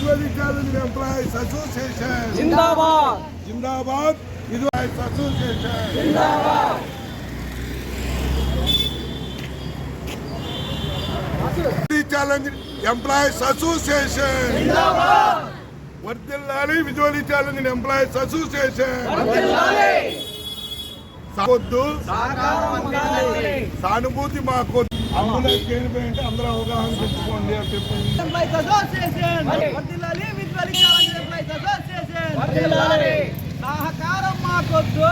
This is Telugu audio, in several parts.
Challenge employees association. జిందాబాద్. జిందాబాద్ విజువల్ అసోసియేషన్. జిందాబాద్. Challenge employees association. జిందాబాద్. వర్దిల్లాలి విజువల్ ఛాలెంజ్ ఎంప్లాయీస్ అసోసియేషన్. వర్ధిల్లాలి సాగొద్దు సానుభూతి మాకు అంబులెన్స్ కేనిపోయింటే అందరూ అవగాహన పెంచుకోండి అని చెప్పండి. సహకారం మాకొద్దు.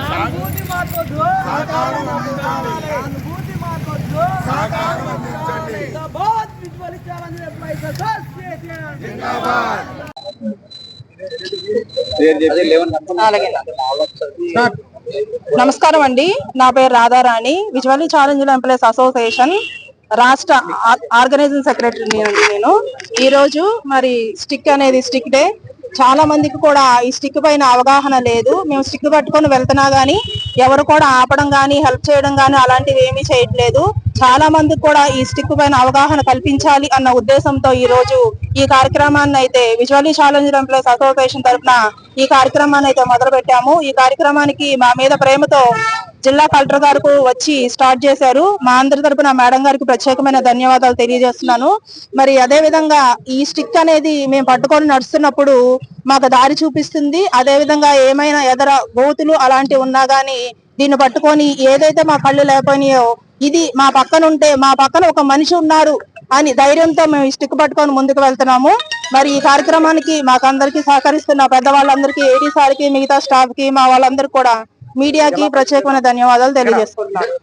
సానుభూతి మాకొద్దు. సహకారం. సానుభూతి మాకొద్దు. సహకారం అందించండి. జిందాబాద్. నమస్కారం అండి. నా పేరు Radharani. Visually challenge employees association రాష్ట్ర ఆర్గనైజింగ్ సెక్రటరీ అండి నేను. ఈ రోజు మరి స్టిక్ అనేది స్టిక్ డే. చాలా మందికి కూడా ఈ స్టిక్ పైన అవగాహన లేదు. మేము స్టిక్ పట్టుకొని వెళ్తున్నా గానీ ఎవరు కూడా ఆపడం గానీ హెల్ప్ చేయడం గానీ అలాంటివి ఏమీ చేయట్లేదు. చాలా మందికి కూడా ఈ స్టిక్ పైన అవగాహన కల్పించాలి అన్న ఉద్దేశంతో ఈ రోజు ఈ కార్యక్రమాన్ని అయితే విజువల్లీ ఛాలెంజ్ ఎంప్లాయీస్ అసోసియేషన్ తరఫున ఈ కార్యక్రమాన్ని అయితే మొదలు పెట్టాము ఈ కార్యక్రమానికి మా మీద ప్రేమతో జిల్లా కలెక్టర్ గారు వచ్చి స్టార్ట్ చేశారు. మా అందరి తరపున మేడం గారికి ప్రత్యేకమైన ధన్యవాదాలు తెలియజేస్తున్నాను. మరి అదే విధంగా ఈ స్టిక్ అనేది మేము పట్టుకొని నడుస్తున్నప్పుడు మాకు దారి చూపిస్తుంది. అదే విధంగా ఏమైనా ఎదర గోతులు అలాంటివి ఉన్నా గానీ దీన్ని పట్టుకొని ఏదైతే మా కళ్ళు లేకపోయినాయో ఇది మా పక్కన ఉంటే మా పక్కన ఒక మనిషి ఉన్నారు అని ధైర్యంతో మేము స్టిక్ పట్టుకొని ముందుకు వెళ్తున్నాము. మరి ఈ కార్యక్రమానికి మాకందరికి సహకరిస్తున్న పెద్దవాళ్ళందరికీ ఏడీ సార్కి మిగతా స్టాఫ్కి మా వాళ్ళందరికీ కూడా మీడియాకి ప్రత్యేకమైన ధన్యవాదాలు తెలియజేసుకుంటున్నాను.